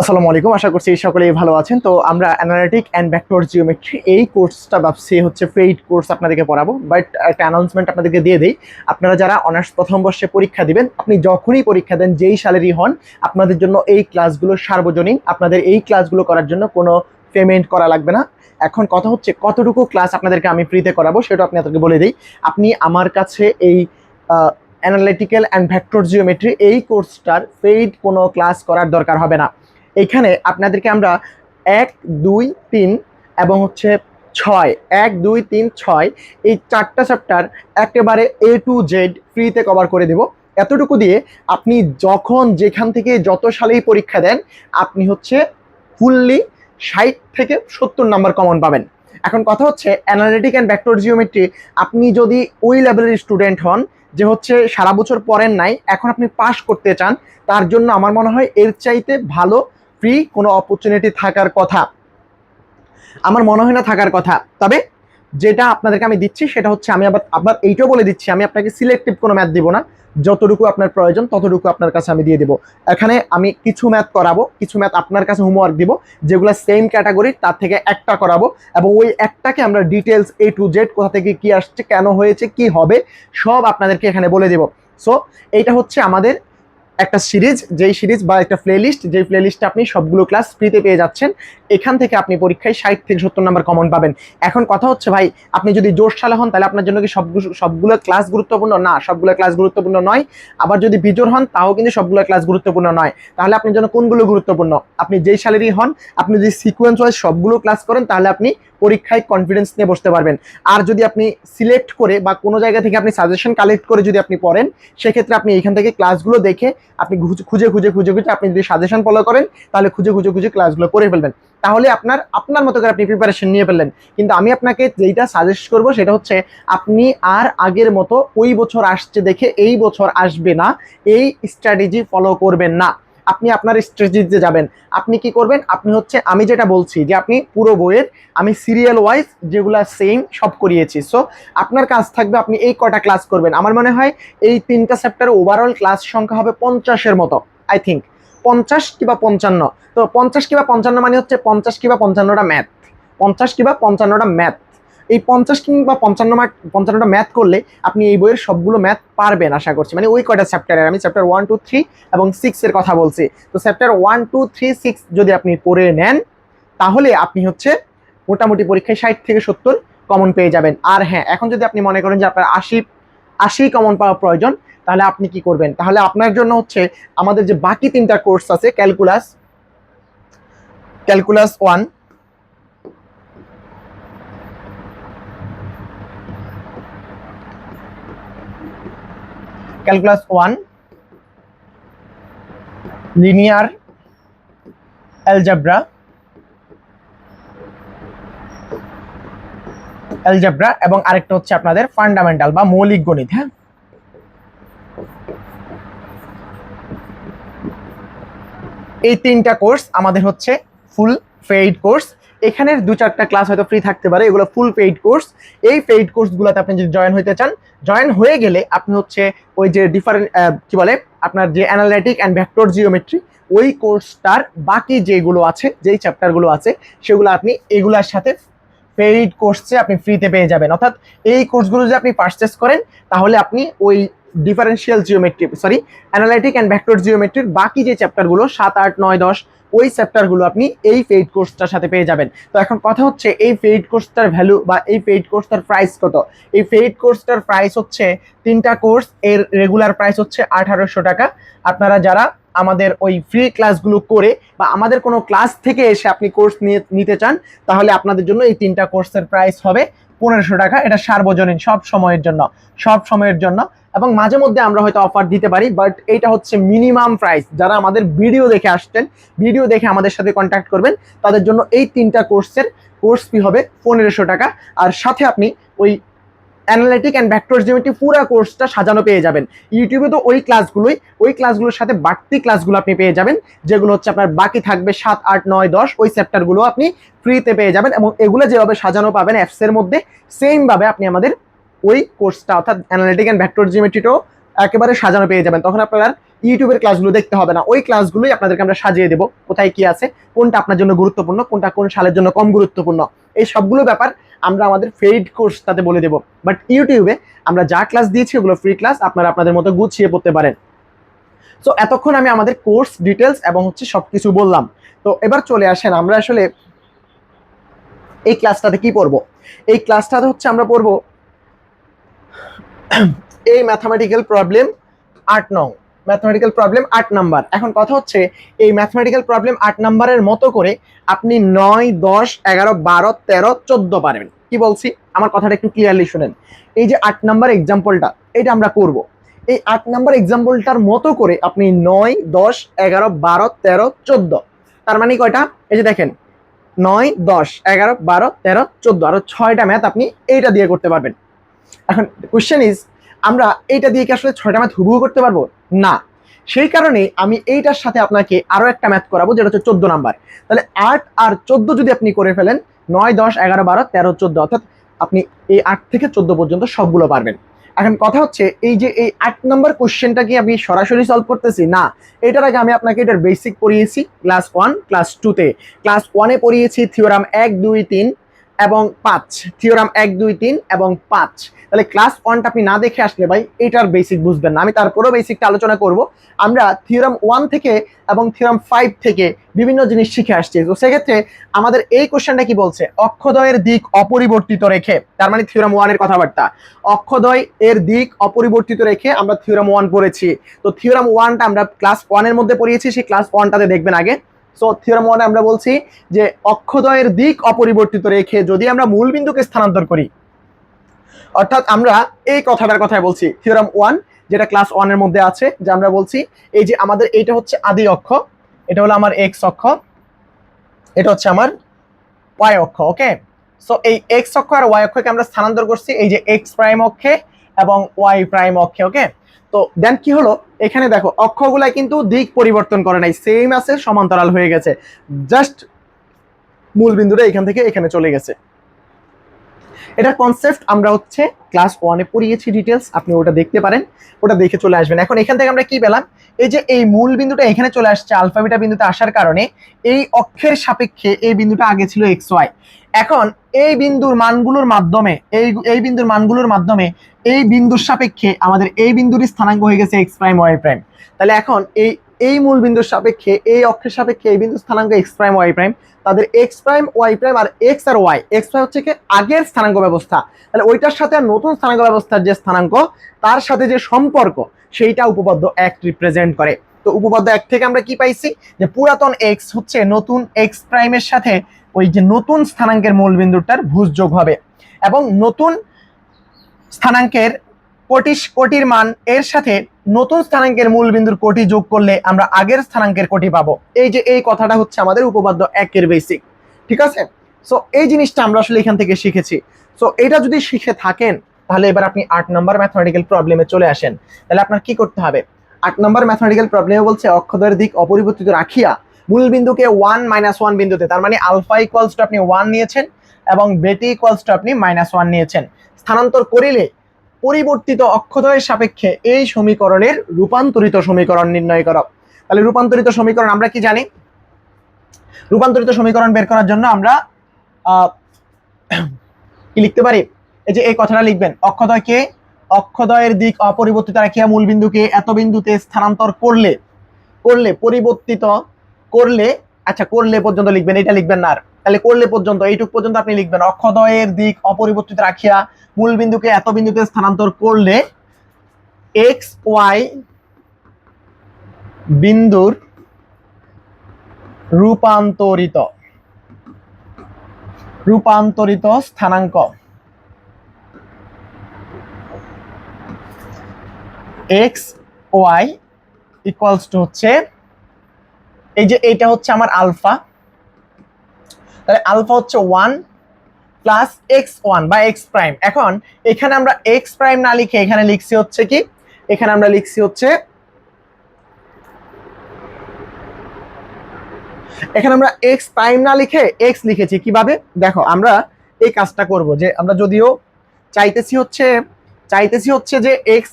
আসসালামু আলাইকুম, আশা করছি সকলেই ভালো আছেন। তো আমরা অ্যানালিটিক অ্যান্ড ভেক্টর জিওমেট্রি এই কোর্সটা ভাবছি হচ্ছে পেইড কোর্স আপনাদেরকে পড়াবো। বাট একটা অ্যানাউন্সমেন্ট আপনাদেরকে দিয়ে দিই। আপনারা যারা অনার্স প্রথম বর্ষে পরীক্ষা দিবেন, আপনি যখনই পরীক্ষা দেন, যেই সালেরই হন, আপনাদের জন্য এই ক্লাসগুলো সার্বজনীন। আপনাদের এই ক্লাসগুলো করার জন্য কোনো পেমেন্ট করা লাগবে না। এখন কথা হচ্ছে কতটুকু ক্লাস আপনাদেরকে আমি ফ্রিতে করাবো, সেটা আপনি আপনাকে বলে দিই। আপনি আমার কাছে এই অ্যানালিটিক্যাল অ্যান্ড ভেক্টর জিওমেট্রি এই কোর্সটার পেইড কোনো ক্লাস করার দরকার হবে না। এখানে আপনাদেরকে আমরা এক, দুই, তিন এবং হচ্ছে ছয়। এক, দুই, তিন, ছয়। এই চারটা চ্যাপ্টার একেবারে এ টু জেড ফ্রিতে কভার করে দেব। এতটুকু দিয়ে আপনি যখন যেখান থেকে যত সালেই পরীক্ষা দেন, আপনি হচ্ছে ফুললি ষাট থেকে সত্তর নাম্বার কমন পাবেন। এখন কথা হচ্ছে অ্যানালিটিক অ্যান্ড ভেক্টর জিওমেট্রি আপনি যদি ওই লেভেলের স্টুডেন্ট হন, যে হচ্ছে সারা বছর পরেন নাই, এখন আপনি পাশ করতে চান, তার জন্য আমার মনে হয় এর চাইতে ভালো ফ্রি কোনো অপরচুনিটি থাকার কথা। আমার মনে হয় না থাকার কথা। তবে যেটা আপনাদেরকে আমি দিচ্ছি সেটা হচ্ছে আমি আবার আবার এইটাও বলে দিচ্ছি, আমি আপনাকে সিলেক্টিভ কোনো ম্যাথ দিব না। যতটুকু আপনার প্রয়োজন, ততটুকু আপনার কাছে আমি দিয়ে দেবো। এখানে আমি কিছু ম্যাথ করাবো, কিছু ম্যাথ আপনার কাছে হোমওয়ার্ক দিব, যেগুলো সেম ক্যাটাগরি তার থেকে একটা করাবো এবং ওই একটাকে আমরা ডিটেলস এ টু জেড কোথা থেকে কি আসছে, কেন হয়েছে, কি হবে, সব আপনাদেরকে এখানে বলে দেবো। সো এইটা হচ্ছে আমাদের একটা সিরিজ, যেই সিরিজ বা একটা প্লেলিস্ট যেই প্লেলিস্টে আপনি সবগুলো ক্লাস ফ্রিতে পেয়ে যাচ্ছেন, এখান থেকে আপনি পরীক্ষায় ষাট থেকে সত্তর নাম্বার কমন পাবেন। এখন কথা হচ্ছে ভাই, আপনি যদি জোর সালে হন, তাহলে আপনার জন্য কি সবগুলো সবগুলো ক্লাস গুরুত্বপূর্ণ? না, সবগুলো ক্লাস গুরুত্বপূর্ণ নয়। আবার যদি বিজোর হন, তাও কিন্তু সবগুলো ক্লাস গুরুত্বপূর্ণ নয়। তাহলে আপনার জন্য কোনগুলো গুরুত্বপূর্ণ? আপনি যেই সালেরই হন, আপনি যদি সিকোয়েন্স ওয়াইজ সবগুলো ক্লাস করেন, তাহলে আপনি পরীক্ষায় কনফিডেন্স নিয়ে বসতে পারবেন। আর যদি আপনি সিলেক্ট করে বা কোনো জায়গা থেকে আপনি সাজেশন কালেক্ট করে যদি আপনি পড়েন, সেক্ষেত্রে আপনি এইখান থেকে ক্লাসগুলো দেখে আপনি খুঁজে খুঁজে খুঁজে খুঁজে আপনি যদি সাজেশন ফলো করেন, তাহলে খুঁজে খুঁজে খুঁজে ক্লাসগুলো করে ফেলবেন। তাহলে আপনার আপনার মতো করে আপনি প্রিপারেশন নিয়ে ফেললেন। কিন্তু আমি আপনাকে যেইটা সাজেস্ট করব, সেটা হচ্ছে আপনি আর আগের মতো ওই বছর আসছে দেখে এই বছর আসবে না, এই স্ট্র্যাটেজি ফলো করবেন না। আপনি আপনার স্ট্র্যাটেজিতে যাবেন। আপনি কি করবেন? আপনি হচ্ছে, আমি যেটা বলছি যে আপনি পুরো বইয়ের, আমি সিরিয়াল ওয়াইজ যেগুলা সেম সব করিয়েছি। সো আপনার কাজ থাকবে, আপনি এই কটা ক্লাস করবেন। আমার মনে হয় এই তিনটা চ্যাপ্টার ওভারঅল ক্লাস সংখ্যা হবে পঞ্চাশের মতো আই থিঙ্ক পঞ্চাশ কিংবা পঞ্চান্ন। তো পঞ্চাশ কিংবা পঞ্চান্ন মানে হচ্ছে পঞ্চাশ কিংবা পঞ্চান্নটা ম্যাথ পঞ্চাশ কিংবা পঞ্চান্নটা ম্যাথ এই পঞ্চাশ কিংবা পঞ্চান্ন মার্ক পঞ্চান্নটা ম্যাথ করলে আপনি এই বইয়ের সবগুলো ম্যাথ পারবেন আশা করছি। মানে ওই কয়টা চ্যাপ্টারের আমি চ্যাপ্টার ওয়ান টু থ্রি এবং সিক্সের কথা বলছি। তো chapter one two three six যদি আপনি পড়ে নেন, তাহলে আপনি হচ্ছে মোটামুটি পরীক্ষায় ষাট থেকে সত্তর কমন পেয়ে যাবেন। আর হ্যাঁ এখন যদি আপনি মনে করেন যে আপনার আশি আশি কমন পাওয়া প্রয়োজন, তাহলে আপনি কি করবেন? তাহলে আপনার জন্য হচ্ছে আমাদের যে বাকি তিনটা কোর্স আছে calculus calculus one calculus one linear algebra algebra এবং আরেকটা হচ্ছে আপনাদের ফান্ডামেন্টাল বা মৌলিক গণিত হ্যাঁ? এই তিনটা কোর্স আমাদের হচ্ছে ফুল পেইড কোর্স এখানের দু চারটা ক্লাস হয়তো ফ্রি থাকতে পারে, এগুলো ফুল পেইড কোর্স এই পেইড কোর্সগুলোতে আপনি যদি জয়েন হতে চান জয়েন হয়ে গেলে আপনি হচ্ছে ওই যে ডিফারেন্ট কি বলে, আপনার যে অ্যানালাইটিক অ্যান্ড ভেক্টর জিওমেট্রি ওই কোর্সটার বাকি যেগুলো আছে, যেই চ্যাপ্টারগুলো আছে, সেগুলো আপনি এগুলার সাথে পেইড কোর্সে আপনি ফ্রিতে পেয়ে যাবেন। অর্থাৎ এই কোর্সগুলো যদি আপনি পারচেস করেন, তাহলে আপনি ওই differential geometry sorry analytic and vector জিওমেট্রির বাকি যে চ্যাপ্টারগুলো সাত, আট, নয়, দশ ওই চ্যাপ্টারগুলো আপনি এই পেইড কোর্সটার সাথে পেয়ে যাবেন। তো এখন কথা হচ্ছে, এই পেইড কোর্সটার ভ্যালু বা এই পেইড কোর্সটার প্রাইস কত? এই পেইড কোর্সটার প্রাইস হচ্ছে, তিনটা কোর্স এর রেগুলার প্রাইস হচ্ছে আঠারোশো টাকা। আপনারা যারা আমাদের ওই ফ্রি ক্লাসগুলো করে বা আমাদের কোনো ক্লাস থেকে এসে আপনি কোর্স নিয়ে, নিতে চান, তাহলে আপনাদের জন্য এই তিনটা কোর্সের প্রাইস হবে পনেরোশো টাকা। এটা সার্বজনীন, সব সময়ের জন্য। সব সময়ের জন্য এবং মাঝে মধ্যে আমরা হয়তো অফার দিতে পারি বাট এইটা হচ্ছে মিনিমাম প্রাইস যারা আমাদের ভিডিও দেখে আসছেন ভিডিও দেখে আমাদের সাথে কন্ট্যাক্ট করবেন, তাদের জন্য এই তিনটা কোর্সের কোর্স ফি হবে পনেরোশো টাকা। আর সাথে আপনি ওই অ্যানালিটিক অ্যান্ড ভেক্টর জিওমেট্রি পুরো কোর্সটা সাজানো পেয়ে যাবেন। ইউটিউবে তো ওই ক্লাসগুলোই ওই ক্লাসগুলোর সাথে বাড়তি ক্লাসগুলো আপনি পেয়ে যাবেন, যেগুলো হচ্ছে আপনার বাকি থাকবে সাত, আট, নয়, দশ, ওই চ্যাপ্টারগুলো আপনি ফ্রিতে পেয়ে যাবেন এবং এগুলো যেভাবে সাজানো পাবেন অ্যাপসের মধ্যে সেমভাবে আপনি আমাদের ওই কোর্সটা অর্থাৎ অ্যানালিটিক অ্যান্ড ভেক্টর জিওমেট্রিটাও একেবারে সাজানো পেয়ে যাবেন। তখন আপনার ইউটিউবের ক্লাসগুলো দেখতে হবে না। ওই ক্লাসগুলোই আপনাদেরকে আমরা সাজিয়ে দেবো, কোথায় কি আছে, কোনটা আপনার জন্য গুরুত্বপূর্ণ, কোনটা কোন সালের জন্য কম গুরুত্বপূর্ণ। এই সবগুলো ব্যাপার আমরা আমাদের ফেইড কোর্স তাতে বলে দেবো। বাট ইউটিউবে আমরা যা ক্লাস দিয়েছি, ওগুলো ফ্রি ক্লাস আপনারা আপনাদের মতো গুছিয়ে পড়তে পারেন। সো এতক্ষণ আমি আমাদের কোর্স ডিটেলস এবং হচ্ছে সব কিছু বললাম। তো, এবার চলে আসেন, আমরা আসলে এই ক্লাসটাতে কি পড়ব? এই ক্লাসটাতে হচ্ছে আমরা পড়ব এই ম্যাথামেটিক্যাল প্রবলেম আট নং ম্যাথমেটিক্যাল প্রবলেম আট নাম্বার। এখন কথা হচ্ছে, এই ম্যাথমেটিক্যাল প্রবলেম আট নাম্বারের মতো করে আপনি নয়, দশ, এগারো, বারো, তেরো, চোদ্দ পারবেন। কি বলছি? আমার কথাটা একটু ক্লিয়ারলি শুনেন। এই যে আট নাম্বার এক্সাম্পলটা এটা আমরা করব। এই আট নাম্বার এক্সাম্পলটার মতো করে আপনি নয়, দশ, এগারো, বারো, তেরো, চোদ্দ। তার মানে কয়টা? এই যে দেখেন, নয়, দশ, এগারো, বারো, তেরো, চোদ্দ। আরও ছয়টা ম্যাথ আপনি এইটা দিয়ে করতে পারবেন। এখন কোয়েশ্চেন ইজ আমরা এইটা দিয়ে কি আসলে ছয়টা ম্যাথ হুবহু করতে পারব? না। সেই কারণে আমি এইটার সাথে আপনাকে আরও একটা ম্যাথ করাবো, যেটা হচ্ছে চোদ্দ নাম্বার। তাহলে আট আর চোদ্দ যদি আপনি করে ফেলেন, নয়, দশ, এগারো, বারো, তেরো, চোদ্দ, অর্থাৎ আপনি এই আট থেকে চোদ্দ পর্যন্ত সবগুলো পারবেন। এখন কথা হচ্ছে, এই যে এই আট নম্বর কোশ্চেনটা কি আমি সরাসরি সলভ করতেছি, না। এটার আগে আমি আপনাকে এটার বেসিক পড়িয়েছি ক্লাস ওয়ান ক্লাস টুতে ক্লাস ওয়ানে পড়িয়েছি থিওরাম এক, দুই, তিন এবং পাঁচ। থিওরাম এক, দুই, তিন এবং পাঁচ। তাহলে ক্লাস ওয়ানটা আপনি না দেখে আসলে ভাই এটার বেসিক বুঝবেন না। আমি তারপরেও বেসিকটা আলোচনা করব। আমরা থিওরাম ওয়ান থেকে এবং থিওরাম ফাইভ থেকে বিভিন্ন জিনিস শিখে আসছি। তো সেক্ষেত্রে আমাদের এই কোশ্চেনটা কি বলছে? অক্ষদয়ের দিক অপরিবর্তিত রেখে। তার মানে থিওরাম ওয়ানের কথাবার্তা। অক্ষদয় এর দিক অপরিবর্তিত রেখে আমরা থিওরাম ওয়ান পড়েছি। তো থিওরাম ওয়ানটা আমরা ক্লাস ওয়ানের মধ্যে পড়িয়েছি। সেই ক্লাস ওয়ানটাতে দেখবেন আগে। সো থিওরাম ওয়ানে আমরা বলছি যে অক্ষদয়ের দিক অপরিবর্তিত রেখে যদি আমরা মূল বিন্দুকে স্থানান্তর করি, অর্থাৎ আমরা এই কথাটার কথাই বলছি থিওরাম ওয়ান যেটা ক্লাস ওয়ানের মধ্যে আছে, যে আমরা বলছি এই যে আমাদের এইটা হচ্ছে আদি অক্ষ, এটা হলো আমার এক্স অক্ষ, এটা হচ্ছে আমার ওয়াই অক্ষ ওকে সো এই এক্স অক্ষ আর ওয়াই অক্ষকে আমরা স্থানান্তর করছি এই যে এক্স প্রাইম অক্ষে এবং ওয়াই প্রাইম অক্ষে ওকে তো দেন কি হলো? এখানে দেখো অক্ষগুলা কিন্তু দিক পরিবর্তন করে নাই সেম আছে সমান্তরাল হয়ে গেছে। জাস্ট মূল বিন্দুটা এখান থেকে এখানে চলে গেছে। এটার কনসেপ্ট আমরা হচ্ছে ক্লাস ওয়ানে পড়িয়েছি ডিটেলস আপনি ওটা দেখতে পারেন, ওটা দেখে চলে আসবেন। এখন এখান থেকে আমরা কি পেলাম? এই যে এই মূল বিন্দুটা এখানে চলে আসছে, আলফাবিটা বিন্দুতে আসার কারণে এই অক্ষের সাপেক্ষে এই বিন্দুটা আগে ছিল এক্স ওয়াই এখন এই বিন্দুর মানগুলোর মাধ্যমে, এই এই বিন্দুর মানগুলোর মাধ্যমে এই বিন্দুর সাপেক্ষে আমাদের এই বিন্দুর স্থানাঙ্ক হয়ে গেছে এক্স প্রাইম ওয়াই প্রাইম তাহলে এখন এই এই মূল বিন্দুর সাপেক্ষে, এই অক্ষের সাপেক্ষে এই বিন্দু স্থানাঙ্ক এক্স প্রাইম ওয়াই প্রাইম তাদের এক্স প্রাইম ওয়াই প্রাইম আর এক্স আর ওয়াই এক্স প্রাইম হচ্ছে কি আগের স্থানাঙ্ক ব্যবস্থা। তাহলে ওইটার সাথে আর নতুন স্থানাঙ্ক ব্যবস্থার যে স্থানাঙ্ক, তার সাথে যে সম্পর্ক, সেইটা উপপাদ্য এক রিপ্রেজেন্ট করে। তো উপপাদ্য এক থেকে আমরা কি পাইছি? যে পুরাতন এক্স হচ্ছে নতুন এক্স প্রাইমের সাথে ওই যে নতুন স্থানাঙ্কের মূল বিন্দুটার ভুজ যোগ হবে। এবং নতুন স্থানাঙ্কের কোটি, কোটির মান এর সাথে নতুন স্থানাঙ্কের মূল বিন্দুর কোটি যোগ করলে আমরা আগের স্থানাঙ্কের কোটি পাবো। এই যে এই কথাটা হচ্ছে আমাদের উপপাদ্য একের বেসিক ঠিক আছে? সো এই জিনিসটা আমরা আসলে এখান থেকে শিখেছি। সো এটা যদি শিখে থাকেন, তাহলে এবার আপনি আট নম্বর ম্যাথমেটিক্যাল প্রবলেমে চলে আসেন। তাহলে আপনার কি করতে হবে? আট নম্বর ম্যাথমেটিক্যাল প্রবলেমে বলছে অক্ষদের দিক অপরিবর্তিত রাখিয়া মূল বিন্দুকে ওয়ান মাইনাস ওয়ান বিন্দুতে, তার মানে আলফা ইকুয়ালস টু আপনি ওয়ান নিয়েছেন এবং বেটি ইকুয়ালস টু আপনি মাইনাস ওয়ান নিয়েছেন। স্থানান্তর করিলে পরিবর্তিত অক্ষদয়ের সাপেক্ষে এই সমীকরণের রূপান্তরিত সমীকরণ নির্ণয় করো। তাহলে রূপান্তরিত সমীকরণ আমরা কি জানি? রূপান্তরিত সমীকরণ বের করার জন্য আমরা কি লিখতে পারি? এই যে এই কথাটা লিখবেন, অক্ষদয়কে, অক্ষদয়ের দিক অপরিবর্তিত রাখিয়া মূল বিন্দুকে এত বিন্দুতে স্থানান্তর করলে করলে পরিবর্তিত করলে আচ্ছা করলে পর্যন্ত লিখবেন, এটা লিখবেন না আর। তাহলে করলে পর্যন্ত, এইটুক পর্যন্ত আপনি লিখবেন, অক্ষদয়ের দিক অপরিবর্তিত রাখিয়া মূল বিন্দুকে এত বিন্দুতে স্থানান্তর করলে এক্স ওয়াই বিন্দুর রূপান্তরিত রূপান্তরিত স্থানাঙ্ক। এক্স ওয়াই ইকুয়ালস টু হচ্ছে, এই যে এইটা হচ্ছে আমার আলফা। তাহলে আলফা হচ্ছে ওয়ান প্লাস এক্স ওয়ান বা এক্স প্রাইম এখন এখানে আমরা এক্স প্রাইম না লিখে এখানে লিখছি হচ্ছে কি? এখানে আমরা লিখছি হচ্ছে এখানে আমরা এক্স প্রাইম না লিখে এক্স লিখেছি কীভাবে? দেখো, আমরা এই কাজটা করব যে আমরা যদিও চাইতেছি হচ্ছে চাইতেছি হচ্ছে যে এক্স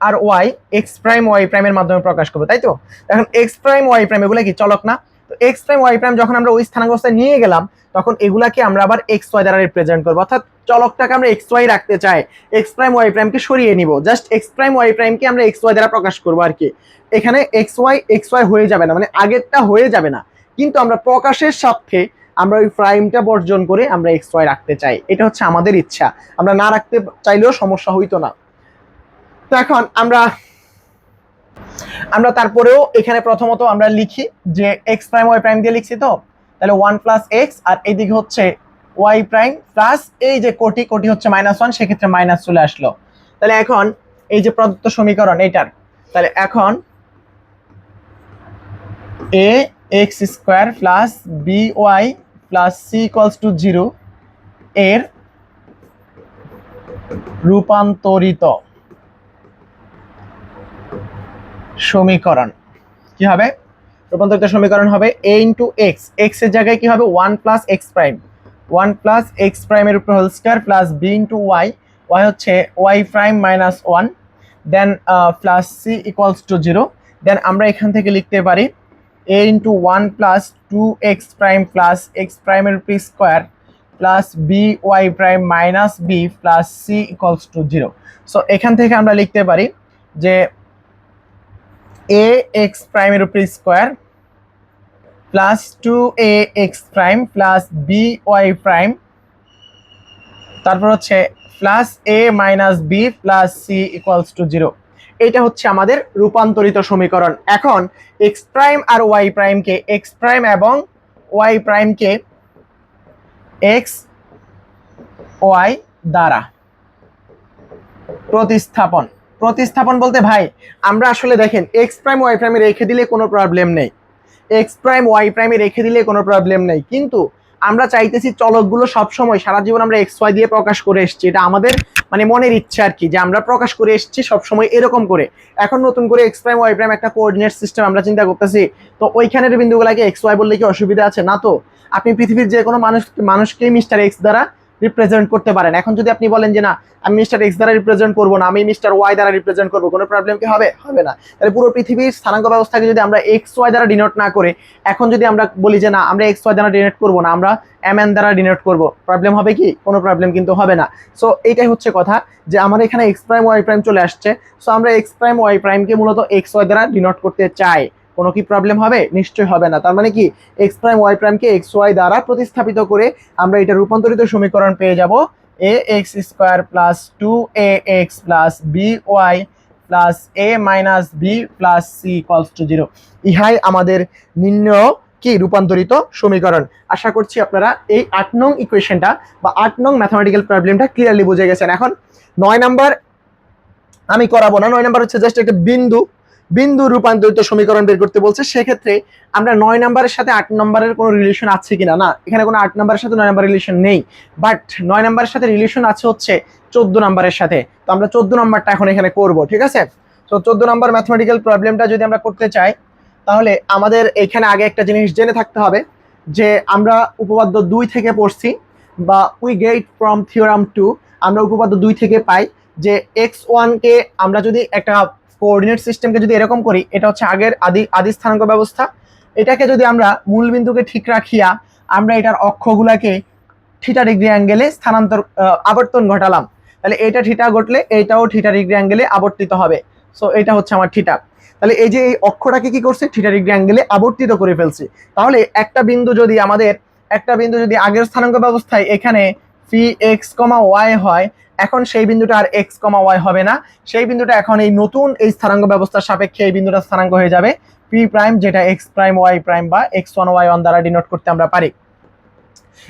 আর ওয়াই এক্স প্রাইম ওয়াই প্রাইমের মাধ্যমে প্রকাশ করব, তাই তো? এখন এক্স প্রাইম ওয়াই প্রাইম এগুলো কি? চলক না। এক্স প্রাইম ওয়াই প্রাইম যখন আমরা ওই স্থানাঙ্গস্থায় নিয়ে গেলাম, তখন এগুলাকে আমরা আবার এক্স ওয়াই দ্বারা রিপ্রেজেন্ট করব। অর্থাৎ চলকটাকে আমরা এক্স ওয়াই রাখতে চাই। এক্স প্রাইম ওয়াই প্রাইমকে সরিয়ে নিব। জাস্ট এক্স প্রাইম ওয়াই প্রাইমকে আমরা এক্স ওয়াই দ্বারা প্রকাশ করব আর কি। এখানে এক্স ওয়াই এক্স ওয়াই হয়ে যাবে না মানে আগেরটা হয়ে যাবে না। কিন্তু আমরা প্রকাশের সাথে আমরা ওই প্রাইমটা বর্জন করে আমরা এক্স ওয়াই রাখতে চাই। এটা হচ্ছে আমাদের ইচ্ছা। আমরা না রাখতে চাইলেও সমস্যা হইতো না। তো এখন আমরা আমরা তারপরেও এখানে প্রথমত আমরা লিখি যে এক্স প্রাইম ওয়াই প্রাইম দিয়ে লিখছি তো? তাহলে ওয়ান প্লাস এক্স আর এইদিকে হচ্ছে ওয়াই প্রাইম প্লাস এই যে কোটি কোটি হচ্ছে মাইনাস ওয়ান সেক্ষেত্রে মাইনাস চলে আসলো। তাহলে এখন এই যে প্রদত্ত সমীকরণ এটার তাহলে এখন A X square plus B Y plus C equals to zero এর রূপান্তরিত। সমীকরণ। কি হবে? রূপান্তরিত সমীকরণ হবে এ ইন্টু এক্স এক্সের জায়গায় কি হবে? One plus X prime one plus X প্রাইমের উপর whole square plus B into Y Y হচ্ছে Y prime minus one then plus C equals to zero then আমরা এখান থেকে লিখতে পারি A into one plus two X prime plus X প্রাইমের উপর square plus B Y prime minus B plus C equals to zero so এখান থেকে আমরা লিখতে পারি যে এ এক্স প্রাইমের উপর square plus two A X prime plus B Y prime তারপর হচ্ছে plus A minus B plus C equals to zero এটা হচ্ছে আমাদের রূপান্তরিত সমীকরণ। এখন এক্স প্রাইম আর ওয়াই প্রাইমকে এক্স প্রাইম এবং ওয়াই প্রাইমকে এক্স ওয়াই দ্বারা প্রতিস্থাপন। প্রতিস্থাপন বলতে, ভাই, আমরা আসলে দেখেন এক্স প্রাইম ওয়াই প্রাইমে রেখে দিলে কোনো প্রবলেম নেই। এক্স প্রাইম ওয়াই প্রাইমে রেখে দিলে কোনো প্রবলেম নেই। কিন্তু আমরা চাইতেছি চলকগুলো সবসময়, সারা জীবন আমরা এক্স ওয়াই দিয়ে প্রকাশ করে এসেছি। এটা আমাদের মানে মনের ইচ্ছা আর কি, যে আমরা প্রকাশ করে এসেছি সবসময় এরকম করে। এখন নতুন করে এক্স প্রাইম ওয়াই প্রাইম একটা কোঅর্ডিনেট সিস্টেম আমরা চিন্তা করতেছি। তো ওইখানের বিন্দুগুলোকে এক্স ওয়াই বললে কি অসুবিধা আছে? না তো। আপনি পৃথিবীর যে কোনো মানুষ মানুষকেই মিস্টার এক্স দ্বারা রিপ্রেজেন্ট করতে পারেন। এখন যদি আপনি বলেন যে, না, আমি মিস্টার এক্স দ্বারা রিপ্রেজেন্ট করব না, আমি মিস্টার ওয়াই দ্বারা রিপ্রেজেন্ট করব কোনো প্রবলেম কি হবে? হবে না। তাহলে পুরো পৃথিবীর স্থানাঙ্ক ব্যবস্থাকে যদি আমরা এক্স ওয়াই দ্বারা ডিনোট না করে, এখন যদি আমরা বলি যে, না, আমরা এক্স ওয়াই দ্বারা ডিনোট করব না, আমরা এম এন দ্বারা ডিনোট করব প্রবলেম হবে কি? কোনো প্রবলেম কিন্তু হবে না। সো এইটাই হচ্ছে কথা যে, আমার এখানে এক্স প্রাইম ওয়াই প্রাইম চলে আসছে। সো আমরা এক্স প্রাইম ওয়াই প্রাইমকে মূলত এক্স ওয়াই দ্বারা ডিনোট করতে চাই। কোনো কি প্রবলেম হবে? নিশ্চয়ই হবে না। তার মানে কি? এক্স প্রাইম ওয়াই প্রাইমকে এক্স ওয়াই দ্বারা প্রতিস্থাপিত করে আমরা এটা রূপান্তরিত সমীকরণ পেয়ে যাব। A X square plus two A X plus B Y plus A minus B plus C equals to zero ইহাই আমাদের নির্ণয় কি? রূপান্তরিত সমীকরণ। আশা করছি আপনারা এই আট নং ইকুয়েশনটা বা আট নং ম্যাথামেটিক্যাল প্রবলেমটা ক্লিয়ারলি বুঝে গেছেন। এখন নয় নাম্বার আমি করাবো না। নয় নাম্বার হচ্ছে জাস্ট একটা বিন্দু। বিন্দু রূপান্তরিত সমীকরণ বের করতে বলছে, সেক্ষেত্রে আমরা নয় নাম্বারের সাথে আট নম্বরের কোনো রিলেশন আছে কিনা? না, এখানে কোনো আট নাম্বারের সাথে নয় নাম্বার রিলেশন নেই। বাট নয় নাম্বারের সাথে রিলেশন আছে হচ্ছে চোদ্দ নাম্বারের সাথে। তো আমরা চোদ্দ নাম্বারটা এখন এখানে করব, ঠিক আছে? তো চোদ্দ নাম্বার ম্যাথমেটিক্যাল প্রবলেমটা যদি আমরা করতে চাই, তাহলে আমাদের এখানে আগে একটা জিনিস জেনে থাকতে হবে, যে আমরা উপপাদ্য দুই থেকে পড়ছি, বা we get from theorem two আমরা উপপাদ্য দুই থেকে পাই যে এক্স ওয়ানকে আমরা যদি একটা কোঅর্ডিনেট সিস্টেমকে যদি এরকম করি, এটা হচ্ছে আগের আদি আদি স্থানাঙ্ক ব্যবস্থা। এটাকে যদি আমরা মূল বিন্দুকে ঠিক রাখিয়া আমরা এটার অক্ষগুলাকে থিটা ডিগ্রি অ্যাঙ্গেলে স্থানান্তর আবর্তন ঘটালাম। তাহলে এটা থিটা ঘটলে এটাও থিটা ডিগ্রি অ্যাঙ্গেলে আবর্তিত হবে। সো এটা হচ্ছে আমার থিটা তাহলে এই যে এই অক্ষটাকে কি করছে? থিটা ডিগ্রি অ্যাঙ্গেলে আবর্তিত করে ফেলছি। তাহলে একটা বিন্দু যদি আমাদের, একটা বিন্দু যদি আগের স্থানাঙ্ক ব্যবস্থায় এখানে ফি এক্স কমা ওয়াই হয় এখন সেই বিন্দুটা আর এক্স কমা ওয়াই হবে না। সেই বিন্দুটা এখন এই নতুন এই স্থানাঙ্গ ব্যবস্থার সাপেক্ষে এই বিন্দুটা স্থানাঙ্গ হয়ে যাবে। পি প্রাইম যেটা এক্স প্রাইম ওয়াই প্রাইম বা এক্স ওয়ান ওয়াই ওয়ান দ্বারা ডিনোট করতে আমরা পারি।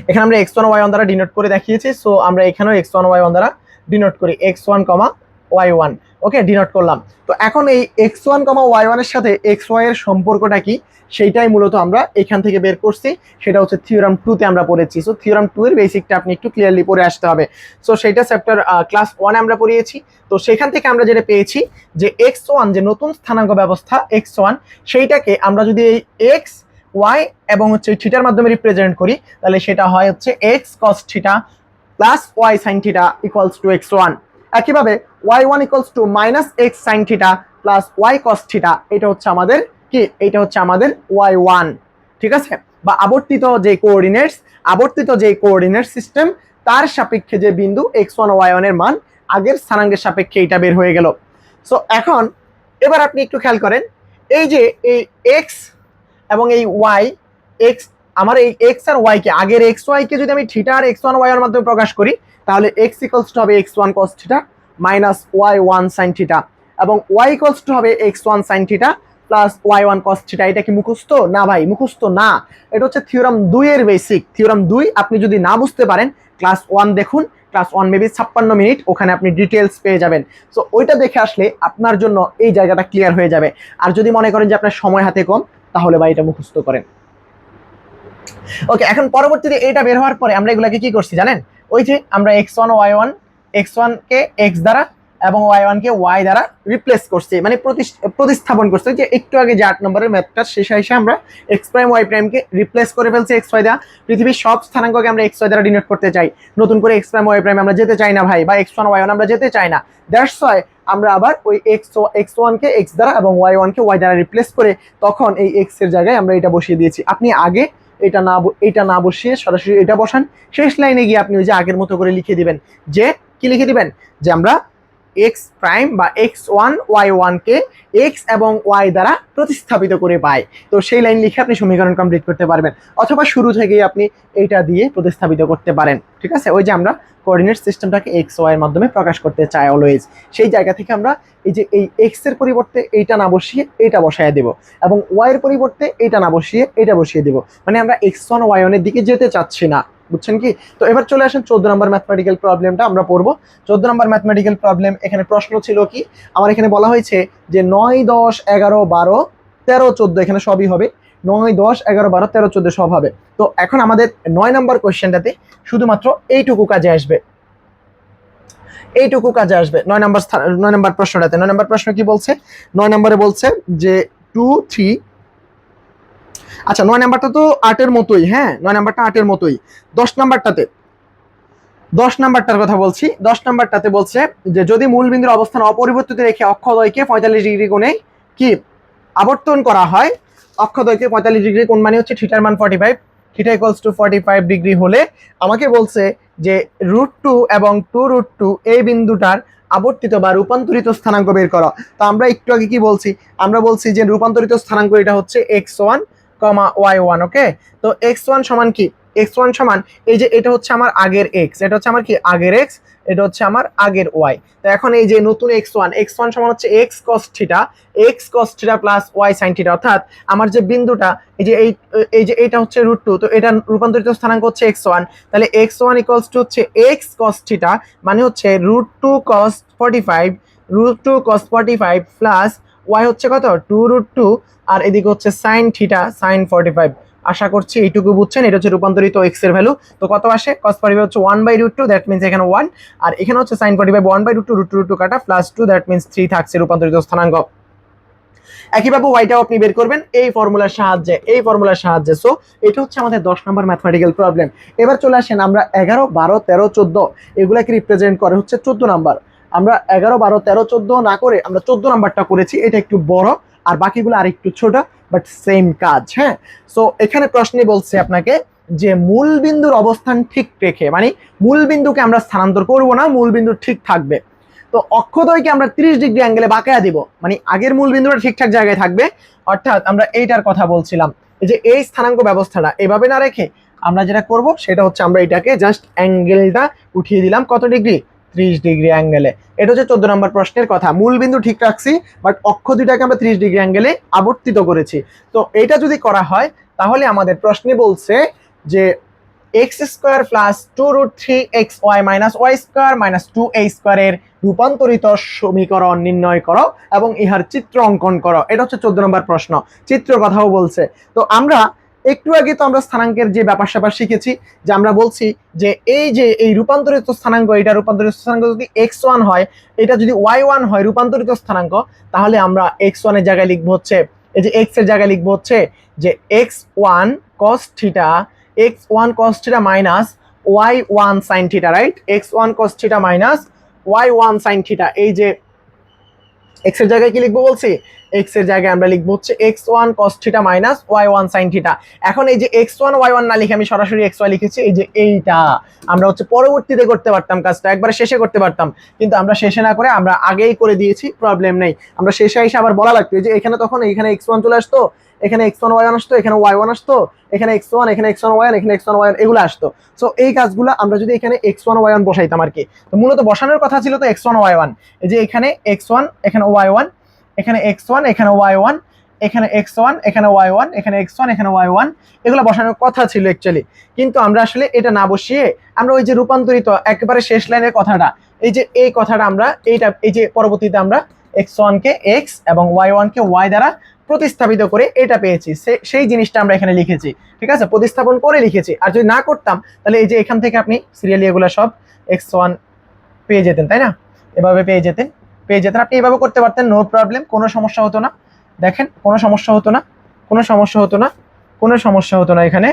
এখানে আমরা এক্স ওয়ান ওয়াই ওয়ান দ্বারা ডিনোট করে দেখিয়েছি সো আমরা এখানেও এক্স ওয়ান ওয়াই ওয়ান দ্বারা ডিনোট করি। X one comma Y one okay denote করলাম। তো এখন এই এক্স ওয়ান কমা ওয়াই ওয়ানের সাথে এক্স ওয়াই এর সম্পর্কটা কি? সেইটাই মূলত আমরা এখান থেকে বের করছি। সেটা হচ্ছে থিওরাম টুতে আমরা পড়েছি। সো থিওরাম টু এর বেসিকটা আপনি একটু ক্লিয়ারলি পড়ে আসতে হবে। সো সেইটা চ্যাপ্টার ক্লাস ওয়ানে আমরা পড়িয়েছি। তো সেখান থেকে আমরা যেটা পেয়েছি যে এক্স ওয়ান যে নতুন স্থানাঙ্ক ব্যবস্থা এক্স ওয়ান সেইটাকে আমরা যদি এই এক্স ওয়াই এবং হচ্ছে থিটার মাধ্যমে রিপ্রেজেন্ট করি, তাহলে সেটা হয় হচ্ছে X cos theta plus Y sine theta equals to X one একইভাবে Y one equals to minus X sine theta plus Y cos theta এটা হচ্ছে আমাদের কি? এটা হচ্ছে আমাদের ওয়াই ওয়ান ঠিক আছে? বা আবর্তিত যে কোঅর্ডিনেটস আবর্তিত যে কোঅর্ডিনেট সিস্টেম তার সাপেক্ষে যে বিন্দু এক্স ওয়ান ওয়াই ওয়ানের মান, আগের স্থানাঙ্কের সাপেক্ষে এটা বের হয়ে গেল। সো এখন এবার আপনি একটু খেয়াল করেন, এই যে এই এক্স এবং এই ওয়াই এক্স আমার এই এক্স আর ওয়াই কে, আগের এক্স ওয়াই কে যদি আমি থিটা আর এক্স ওয়ান ওয়াই এর মাধ্যমে প্রকাশ করি, তাহলে এক্স ইকলস টু হবে X one cos theta minus Y one sine theta এবং ওয়াই ইকলস টু হবে X one sine theta plus Y one cos theta এটা কি মুখস্থ? না ভাই, মুখস্থ না। এটা হচ্ছে থিওরাম দুই এর বেসিক থিওরাম দুই, আপনি যদি না বুঝতে পারেন ক্লাস ওয়ান দেখুন ক্লাস ওয়ান মেবি ছাপ্পান্ন মিনিট ওখানে আপনি ডিটেলস পেয়ে যাবেন। সো ওইটা দেখে আসলে আপনার জন্য এই জায়গাটা ক্লিয়ার হয়ে যাবে। আর যদি মনে করেন যে আপনার সময় হাতে কম, তাহলে ভাই এটা মুখস্থ করেন। ওকে এখন পরবর্তীতে এটা বের হওয়ার পরে আমরা এগুলাকে কি করছি জানেন? ওই যে আমরা X one Y one X ওয়ানকে এক্স দ্বারা এবং ওয়াই ওয়ানকে ওয়াই দ্বারা রিপ্লেস করছি মানে প্রতিস- প্রতিস্থাপন করছি। যে একটু আগে যে আট নম্বরের ম্যাথটা শেষ এসে আমরা এক্স প্রাইম ওয়াই প্রাইমকে রিপ্লেস করে ফেলছি এক্স ওয়াই দ্বারা। পৃথিবীর সব স্থানাঙ্ককে আমরা এক্স ওয়াই দ্বারা ডিনোট করতে চাই। নতুন করে এক্স প্রাইম ওয়াই প্রাইম আমরা যেতে চাই না ভাই, বা এক্স ওয়ান ওয়াই ওয়ান আমরা যেতে চাই না। দ্যাটস ওয়াই আমরা আবার ওই এক্স এক্স ওয়ানকে এক্স দ্বারা এবং ওয়াই ওয়ানকে ওয়াই দ্বারা রিপ্লেস করে তখন এই এক্সের জায়গায় আমরা এটা বসিয়ে দিয়েছি। আপনি আগে এটা না এটা না বসিয়ে সরাসরি এটা বসান। শেষ লাইনে গিয়ে আপনি ওই যে আগের মতো করে লিখে দিবেন। যে কি লিখে দিবেন? যে আমরা এক্স প্রাইম বা এক্স ওয়ান ওয়াই ওয়ানকে এক্স এবং ওয়াই দ্বারা প্রতিস্থাপিত করে পাই তো সেই লাইন লিখে আপনি সমীকরণ কমপ্লিট করতে পারবেন। অথবা শুরু থেকেই আপনি এইটা দিয়ে প্রতিস্থাপিত করতে পারেন। ঠিক আছে? ওই যে আমরা কোঅর্ডিনেট সিস্টেমটাকে এক্স ওয়াই এর মাধ্যমে প্রকাশ করতে চাই অলওয়েজ সেই জায়গা থেকে আমরা এই যে এই এক্সের পরিবর্তে এইটা না বসিয়ে এইটা বসায় দেব এবং ওয়াই এর পরিবর্তে এইটা না বসিয়ে এটা বসিয়ে দেব। মানে আমরা এক্স ওয়ান ওয়াই ওয়ানের দিকে যেতে চাচ্ছি না। বুঝছেন কি? তো এবার চলে আসেন চোদ্দ নম্বর ম্যাথমেটিক্যাল প্রবলেমটা আমরা পড়ব। চোদ্দ নম্বর ম্যাথমেটিক্যাল প্রবলেম এখানে প্রশ্ন ছিল কি? আমার এখানে বলা হয়েছে যে নয়, দশ, এগারো, বারো, তেরো, চোদ্দ, এখানে সবই হবে। নয়, দশ, এগারো, বারো, তেরো, চোদ্দ, সব হবে। তো এখন আমাদের নয় নম্বর কোয়েশ্চেনটাতে শুধুমাত্র এইটুকু কাজে আসবে। এইটুকু কাজে আসবে নয় নম্বর নয় নম্বর প্রশ্নটাতে। নয় নম্বর প্রশ্ন কি বলছে? নয় নম্বরে বলছে যে টু থ্রি আচ্ছা নয় নাম্বারটা তো আটের মতোই হ্যাঁ? নয় নাম্বারটা আটের মতোই। দশ নাম্বারটাতে, দশ নাম্বারটার কথা বলছি, দশ নাম্বারটাতে বলছে যে, যদি মূলবিন্দুর অবস্থান অপরিবর্তিত রেখে অক্ষদয়কে পঁয়তাল্লিশ ডিগ্রি কোণে কি আবর্তন করা হয় অক্ষদয়কে পঁয়তাল্লিশ ডিগ্রি কোণ মানে হচ্ছে থিটার মান forty five theta equals to forty five degree হলে আমাকে বলছে যে রুট টু এবং টু রুট টু এই বিন্দুটার আবর্তিত বা রূপান্তরিত স্থানাঙ্ক বের করো। তো আমরা একটু আগে কি বলছি? আমরা বলছি যে, রূপান্তরিত স্থানাঙ্ক এটা হচ্ছে X one comma Y one, okay? তো এক্স ওয়ান সমান কি? এক্স ওয়ান সমান এই যে এটা হচ্ছে আমার আগের এক্স, এটা হচ্ছে আমার কি? আগের এক্স, এটা হচ্ছে আমার আগের ওয়াই। তো এখন এই যে নতুন এক্স ওয়ান এক্স ওয়ান সমান হচ্ছে X cos theta, X cos theta plus Y sine theta. অর্থাৎ আমার যে বিন্দুটা, এই যে এই এই যে এটা হচ্ছে রুট টু তো এটা রূপান্তরিত স্থানাঙ্ক হচ্ছে এক্স ওয়ান। তাহলে এক্স ওয়ান ইকুয়ালস টু হচ্ছে এক্স কস থিটা মানে হচ্ছে root two cos forty five root two cos forty five plus Y হচ্ছে কত? টু রুট টু আর এদিকে হচ্ছে sine theta sine forty five আশা করছি এইটুকু বুঝছেন, এটা হচ্ছে রূপান্তরিত এক্সের ভ্যালু তো কত আসে? কস ফর্টি ফাইভ হচ্ছে one by root two that means এখানে ওয়ান আর এখানে হচ্ছে sine forty five one by root two root two root two কাটা plus two that means three থাকছে রূপান্তরিত স্থানাঙ্ক। একইভাবে ওয়াইটাও আপনি বের করবেন, এই ফর্মুলার সাহায্যে, এই ফর্মুলার সাহায্যে। সো এটা হচ্ছে আমাদের দশ নম্বর ম্যাথমেটিক্যাল প্রবলেম এবার চলে আসেন আমরা এগারো, বারো, তেরো, চোদ্দ। এগুলাকে রিপ্রেজেন্ট করে হচ্ছে চোদ্দ নাম্বার আমরা এগারো, বারো, তেরো, চোদ্দ না করে আমরা চোদ্দ নাম্বারটা করেছি, এটা একটু বড়, আর বাকিগুলো আর একটু ছোট বাট সেম কাজ হ্যাঁ? সো এখানে প্রশ্নে বলছে আপনাকে যে মূল বিন্দুর অবস্থান ঠিক রেখে মানে মূল বিন্দুকে আমরা স্থানান্তর করব না, মূল বিন্দু ঠিক থাকবে। তো অক্ষদয়কে আমরা 30 ডিগ্রি অ্যাঙ্গেলে বাঁকায়া দিব মানে আগের মূল বিন্দুটা ঠিকঠাক জায়গায় থাকবে। অর্থাৎ আমরা এইটার কথা বলছিলাম যে এই স্থানাঙ্ক ব্যবস্থাটা এভাবে না রেখে আমরা যেটা করব, সেটা হচ্ছে আমরা এটাকে জাস্ট অ্যাঙ্গেলটা উঠিয়ে দিলাম, কত ডিগ্রি? ত্রিশ ডিগ্রি অ্যাঙ্গেলে। এটা হচ্ছে চোদ্দ নম্বর প্রশ্নের কথা। মূল বিন্দু ঠিক রাখছি বাট অক্ষ দুইটাকে আমরা ত্রিশ ডিগ্রি অ্যাঙ্গেলে আবর্তিত করেছি। তো এটা যদি করা হয়, তাহলে আমাদের প্রশ্নে বলছে যে X square plus two root three X Y minus Y square minus two A স্কোয়ারের রূপান্তরিত সমীকরণ নির্ণয় করো এবং ইহার চিত্র অঙ্কন করো। এটা হচ্ছে চোদ্দ নম্বর প্রশ্ন। চিত্র কথাও বলছে। তো আমরা একটু আগে তো আমরা স্থানাঙ্কের যে ব্যাপার স্যাপার শিখেছি, যে আমরা বলছি যে এই যে এই রূপান্তরিত স্থানাঙ্ক, এটা রূপান্তরিত স্থানাঙ্ক যদি এক্স ওয়ান হয়, এটা যদি ওয়াই ওয়ান হয় রূপান্তরিত স্থানাঙ্ক, তাহলে আমরা এক্স ওয়ানের জায়গায় লিখব হচ্ছে, এই যে এক্সের জায়গায় লিখব হচ্ছে যে X one cos theta X one cos theta minus Y one sine theta right X one cos theta minus Y one sine theta এই যে এক্সের জায়গায় কি লিখব বলছি? এক্সের জায়গায় আমরা লিখব হচ্ছে X one cos theta minus Y one sine theta এখন এই যে এক্স ওয়ান ওয়াই ওয়ান না লিখে আমি সরাসরি এক্স ওয়াই লিখেছি, এই যে এইটা। আমরা হচ্ছে পরবর্তীতে করতে পারতাম কাজটা, একবারে শেষে করতে পারতাম। কিন্তু আমরা শেষে না করে আমরা আগেই করে দিয়েছি প্রবলেম নেই। আমরা শেষে এসে আবার বলা লাগতো যে এখানে তখন এখানে এক্স ওয়ান চলে আসতো এখানে এক্স ওয়ান ওয়ান আসতো, এখানে ওয়াই ওয়ান আসতো, এখানে এক্স ওয়ান এখানে এক্স ওয়ান ওয়াই এখানে এক্স ওয়ান ওয়াই এগুলো আসতো। সো এই কাজগুলো আমরা যদি এখানে এক্স ওয়ান ওয়াই ওয়ান বসাইতাম আর কি তো মূলত বসানোর কথা ছিল তো এক্স ওয়ান ওয়াই ওয়ান যে এখানে এক্স ওয়ান এখানে ওয়াই ওয়ান এখানে এক্স ওয়ান এখানে ওয়াই ওয়ান এখানে এক্স ওয়ান এখানে ওয়াই ওয়ান এখানে এক্স ওয়ান এখানে ওয়াই ওয়ান এগুলো বসানোর কথা ছিল অ্যাকচুয়ালি কিন্তু আমরা আসলে এটা না বসিয়ে আমরা ওই যে রূপান্তরিত একেবারে শেষ লাইনের কথাটা, এই যে এই কথাটা আমরা এইটা, এই যে পরবর্তীতে আমরা এক্স ওয়ানকে এক্স এবং ওয়াই ওয়ানকে ওয়াই দ্বারা প্রতিস্থাপিত করে এটা পেয়েছি। সেই জিনিসটা আমরা এখানে লিখেছি। ঠিক আছে? প্রতিস্থাপন করে লিখেছি। আর যদি না করতাম, তাহলে এই যে এখান থেকে আপনি সিরিয়ালি এগুলো সব এক্স ওয়ান পেয়ে যেতেন, তাই না? এভাবে পেয়ে যেতেন পেয়ে যেতেন। আপনি এভাবে করতে পারতেন নো প্রবলেম কোনো সমস্যা হতো না। দেখেন, কোনো সমস্যা হতো না, কোনো সমস্যা হতো না, কোনো সমস্যা হতো না এখানে।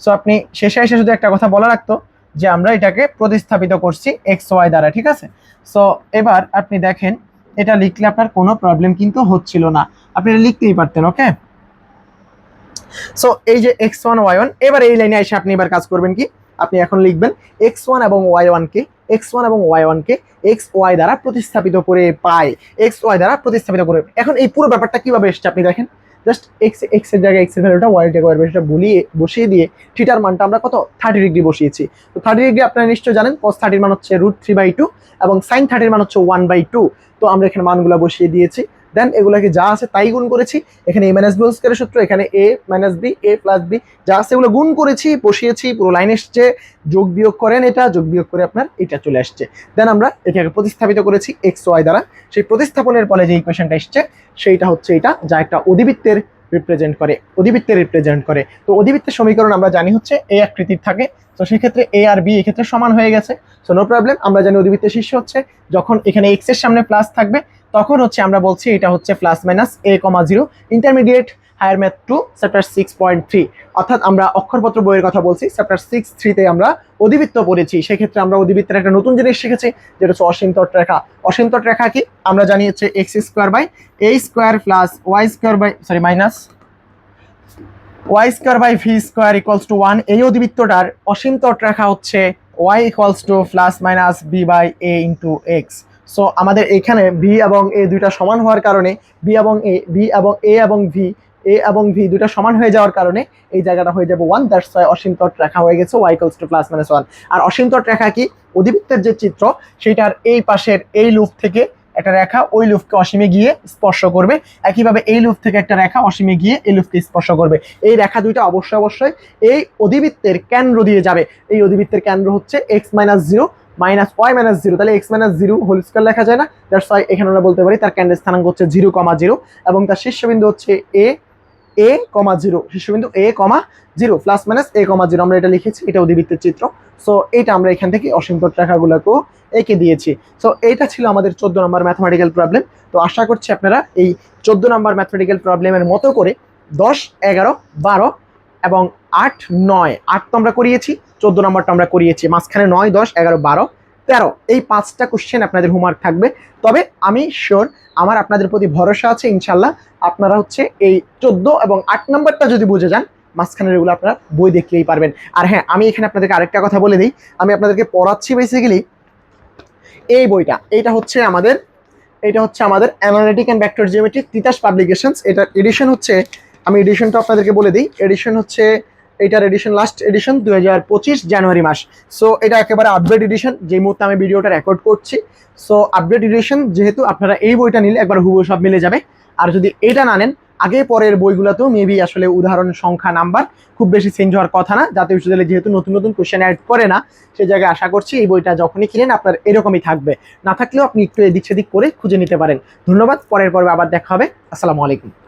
সো আপনি শেষে এসে শুধু একটা কথা বলা রাখতো যে আমরা এটাকে প্রতিস্থাপিত করছি এক্স ওয়াই দ্বারা, ঠিক আছে? সো এবার আপনি দেখেন এটা লিখলে আপনার কোনো প্রবলেম কিন্তু হচ্ছিল না। আপনি লিখতেই পারতেন ওকে সো এই যে এক্স ওয়ান ওয়ান এবার এই লাইনে এসে আপনি এবার কাজ করবেন কি? আপনি এখন লিখবেন এক্স ওয়ান এবং ওয়াই ওয়ানকে এক্স ওয়ান এবং ওয়াই ওয়ানকে এক্স ওয়াই দ্বারা প্রতিস্থাপিত করে পায় এক্স ওয়াই দ্বারা প্রতিস্থাপিত করে। এখন এই পুরো ব্যাপারটা কীভাবে এসছে আপনি দেখেন। জাস্ট এক্স এক্সের জায়গায় এক্সের ভ্যালুটা ওয়াই এর জায়গায় সেটা বলিয়ে, বসিয়ে দিয়ে থিটার মানটা আমরা কত? থার্টি ডিগ্রি বসিয়েছি। তো থার্টি ডিগ্রি আপনারা নিশ্চয়ই জানেন কস থার্টির মান হচ্ছে রুট থ্রি বাই টু এবং সাইন থার্টির মান হচ্ছে ওয়ান বাই টু তো আমরা এখানে মানগুলো বসিয়ে দিয়েছি। দেন এগুলোকে যা আছে তাই গুণ করেছি। এখানে এ মাইনাস বি স্কোয়ারের সূত্র, এখানে A minus B A plus B যা আছে এগুলো গুণ করেছি, বসিয়েছি, পুরো লাইন এসছে, যোগ বিয়োগ করেন এটা, যোগ বিয়োগ করে আপনার এটা চলে আসছে। দেন আমরা এটাকে প্রতিস্থাপিত করেছি এক্স ওয়াই দ্বারা। সেই প্রতিস্থাপনের ফলে যে ইকুয়েশনটা এসছে, সেইটা হচ্ছে এটা, যা একটা অধিবৃত্তের রিপ্রেজেন্ট করে, অধিবৃত্তের রিপ্রেজেন্ট করে। তো অধিবৃত্তের সমীকরণ আমরা জানি হচ্ছে এ আকৃতির থাকে। তো সেক্ষেত্রে এ আর বি এক্ষেত্রে সমান হয়ে গেছে। সো নো প্রবলেম আমরা জানি অধিবৃত্তের শীর্ষ হচ্ছে। যখন এখানে এক্সের সামনে প্লাস থাকবে তখন হচ্ছে আমরা বলছি এটা হচ্ছে plus minus A comma zero intermediate higher math two chapter six point three অর্থাৎ আমরা অক্ষরপত্র বইয়ের কথা বলছি চ্যাপ্টার সিক্স থ্রিতে আমরা অধিবৃত্ত পড়েছি। সেক্ষেত্রে আমরা অধিবৃত্তের একটা নতুন জিনিস শিখেছি, যেটা হচ্ছে অসীম তট রেখা। অসীম তট রেখা কি? আমরা জানি হচ্ছে X square by A square plus Y square by sorry minus Y square by V square equals to one এই অধিবৃত্তটার অসীম তট রেখা হচ্ছে Y equals to plus minus B by A into X so আমাদের এখানে ভি এবং এ দুইটা সমান হওয়ার কারণে বি এবং এ বি এবং এ এবং ভি এ এবং ভি দুইটা সমান হয়ে যাওয়ার কারণে এই জায়গাটা হয়ে যাবে ওয়ান দ্যাটস ওয়াই অসীম তট রেখা হয়ে গেছে Y equals to plus minus one আর অসীম তট রেখা কি? অধিবৃত্তের যে চিত্র সেটার এই পাশের এই লুপ থেকে একটা রেখা ওই লুপকে অসীমে গিয়ে স্পর্শ করবে। একইভাবে এই লুপ থেকে একটা রেখা অসীমে গিয়ে এই লুপকে স্পর্শ করবে। এই রেখা দুইটা অবশ্যই অবশ্যই এই অধিবৃত্তের কেন্দ্র দিয়ে যাবে। এই অধিবৃত্তের কেন্দ্র হচ্ছে X minus zero minus Y minus zero, তাহলে X minus zero whole square লেখা যায় না। দ্যাটস ওয়াই এখানে আমরা বলতে পারি তার কেন্দ্রের স্থানাঙ্ক হচ্ছে জিরো কমা জিরো এবং তার শীর্ষবিন্দু হচ্ছে এ এ কমা জিরো, শীর্ষবিন্দু A comma zero plus minus A comma zero. আমরা এটা লিখেছি এটা অধিবৃত্তের চিত্র। সো এটা আমরা এখান থেকে অসীম তট রেখাগুলোকেও এঁকে দিয়েছি। সো এইটা ছিল আমাদের চোদ্দ নম্বর ম্যাথমেটিক্যাল প্রবলেম তো আশা করছি আপনারা এই চোদ্দ নম্বর ম্যাথমেটিক্যাল প্রবলেমের মতো করে দশ, এগারো, বারো এবং আট নয়। আট তো আমরা করিয়েছি, চোদ্দ নম্বরটা আমরা করিয়েছি। মাঝখানে নয়, দশ, এগারো, বারো, তেরো। এই পাঁচটা কোশ্চেন আপনাদের হোমওয়ার্ক থাকবে। তবে আমি শিওর আমার আপনাদের প্রতি ভরসা আছে ইনশাল্লাহ আপনারা হচ্ছে এই চোদ্দ এবং আট নম্বরটা যদি বুঝে যান, মাঝখানের এগুলো আপনারা বই দেখলেই পারবেন। আর হ্যাঁ আমি এখানে আপনাদেরকে আরেকটা কথা বলে দিই। আমি আপনাদেরকে পড়াচ্ছি বেসিক্যালি এই বইটা। এইটা হচ্ছে আমাদের এটা হচ্ছে আমাদের analytic and vector geometry Titas publications এটা এডিশন হচ্ছে, আমি এডিশনটা আপনাদেরকে বলে দিই। এডিশন হচ্ছে এটার এডিশন লাস্ট এডিশন দু হাজার পঁচিশ জানুয়ারি মাস। সো এটা একেবারে আপডেট এডিশন যে মুহূর্তে আমি ভিডিওটা রেকর্ড করছি। সো আপডেট এডিশন যেহেতু আপনারা এই বইটা নিলে একবার হুবহু সব মিলে যাবে। আর যদি এটা না নেন, আগে পরের বইগুলোতেও মেবি আসলে উদাহরণ সংখ্যা নাম্বার খুব বেশি চেঞ্জ হওয়ার কথা না। জাতীয় বিশ্ববিদ্যালয়ে যেহেতু নতুন নতুন কোশ্চেন অ্যাড করে না সেই জায়গায় আশা করছি এই বইটা যখনই কিনেন, আপনার এরকমই থাকবে। না থাকলেও আপনি একটু এদিক সেদিক করে খুঁজে নিতে পারেন। ধন্যবাদ, পরের পর্বে আবার দেখা হবে। আসসালামু আলাইকুম।